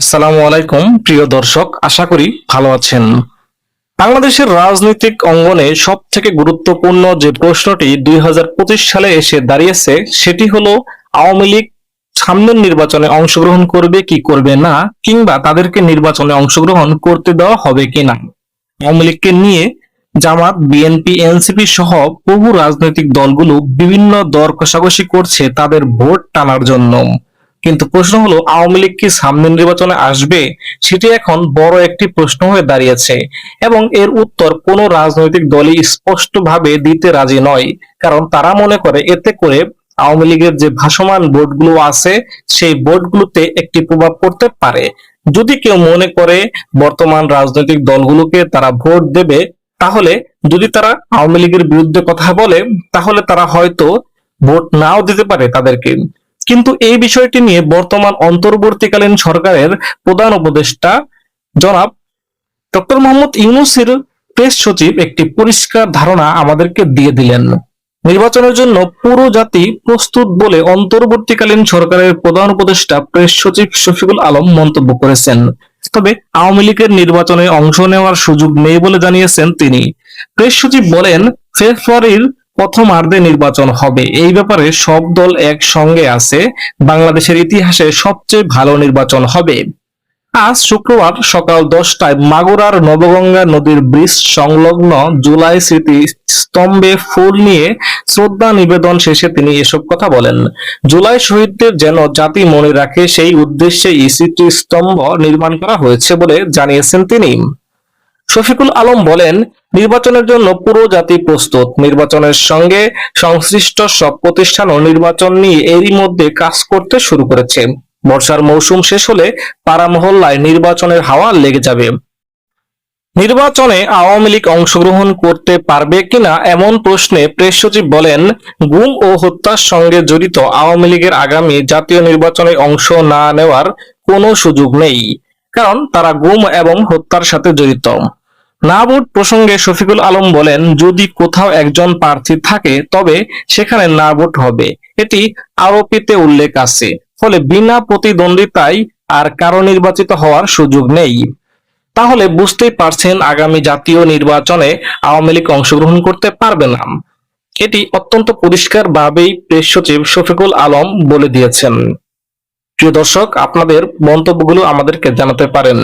আসসালামু আলাইকুম, প্রিয় দর্শক, আশা করি ভালো আছেন। বাংলাদেশের রাজনৈতিক অঙ্গনে সব থেকে গুরুত্বপূর্ণ যে প্রশ্নটি দুই হাজার পঁচিশ সালে এসে দাঁড়িয়েছে, সেটি হলো, আওয়ামী লীগ সামনের নির্বাচনে অংশগ্রহণ করবে, কি করবে না, কিংবা তাদেরকে নির্বাচনে অংশগ্রহণ করতে দেওয়া হবে কিনা আওয়ামী লীগকে নিয়ে জামাত, বিএনপি, এনসিপি সহ বহু রাজনৈতিক দলগুলো বিভিন্ন দর কষাকষি করছে তাদের ভোট টানার জন্য। কিন্তু প্রশ্ন হলো, আওয়ামী লীগ কি সামনে নির্বাচনে আসবে? সেটি এখন বড় একটি প্রশ্ন হয়ে দাঁড়িয়েছে এবং এর উত্তর কোনো রাজনৈতিক দলই স্পষ্টভাবে দিতে রাজি নয়। কারণ তারা মনে করে, এতে করে আওয়ামী লীগের যে ভাসমান ভোটগুলো আছে, সেই ভোটগুলোতে একটি প্রভাব পড়তে পারে। যদি কেউ মনে করে বর্তমান রাজনৈতিক দলগুলোকে তারা ভোট দেবে, তাহলে যদি তারা আওয়ামী লীগের বিরুদ্ধে কথা বলে, তাহলে তারা হয়তো ভোট নাও দিতে পারে তাদেরকে। কিন্তু এই বিষয়টি নিয়ে বর্তমান অন্তর্বর্তীকালীন সরকারের প্রধান উপদেষ্টা জনাব ডক্টর মোহাম্মদ ইউনুসের প্রেস সচিব একটি পরিষ্কার ধারণা আমাদেরকে দিয়ে দিলেন। নির্বাচনের জন্য পুরো জাতি প্রস্তুত বলে অন্তর্বর্তীকালীন সরকারের প্রধান উপদেষ্টা প্রেস সচিব শফিকুল আলম মন্তব্য করেছেন। তবে আওয়ামী লীগের নির্বাচনে অংশ নেওয়ার সুযোগ নেই বলে জানিয়েছেন তিনি। প্রেস সচিব বলেন, ফেব্রুয়ারির প্রথমার্ধে নির্বাচন হবে। এই ব্যাপারে সব দল একসঙ্গে আছে। বাংলাদেশের ইতিহাসে সবচেয়ে ভালো নির্বাচন হবে। আজ শুক্রবার সকাল দশটায় মাগুরার নবগঙ্গা নদীর ব্রিজ সংলগ্ন জুলাই স্মৃতি স্তম্ভে ফুল নিয়ে শ্রদ্ধা নিবেদন শেষে তিনি এসব কথা বলেন। জুলাই শহীদদের যেন জাতি মনে রাখে, সেই উদ্দেশ্যে এই স্মৃতি স্তম্ভ নির্মাণ করা হয়েছে বলে জানিয়েছেন তিনি। শফিকুল আলম বলেন, নির্বাচনের জন্য পুরো জাতি প্রস্তুত। নির্বাচনের সঙ্গে সংশ্লিষ্ট সব প্রতিষ্ঠান ও নির্বাচন নিয়ে এরই মধ্যে কাজ করতে শুরু করেছে। বর্ষার মৌসুম শেষ হলে পাড়া মহল্লায় নির্বাচনের হাওয়া লেগে যাবে। নির্বাচনে আওয়ামী লীগ অংশগ্রহণ করতে পারবে কিনা এমন প্রশ্নে প্রেস সচিব বলেন, গুম ও হত্যার সঙ্গে জড়িত আওয়ামী লীগের আগামী জাতীয় নির্বাচনে অংশ না নেওয়ার কোনো সুযোগ নেই, কারণ তারা গুম এবং হত্যার সাথে জড়িত। না ভোট প্রসঙ্গে শফিকুল আলম বলেন, যদি কোথাও একজন প্রার্থী থাকে, তবে সেখানে না ভোট হবে। এটি আরোপিতে উল্লেখ আছে। ফলে বিনা প্রতিদ্বন্দ্বিতায় আর কারও নির্বাচিত হওয়ার সুযোগ নেই। তাহলে বুঝতেই পারছেন আগামী জাতীয় নির্বাচনে আওয়ামী লীগ অংশগ্রহণ করতে পারবে না। এটি অত্যন্ত পরিষ্কার ভাবেই প্রেস সচিব শফিকুল আলম বলে দিয়েছেন। প্রিয় দর্শক, আপনাদের মন্তব্যগুলো আমাদেরকে জানাতে পারেন।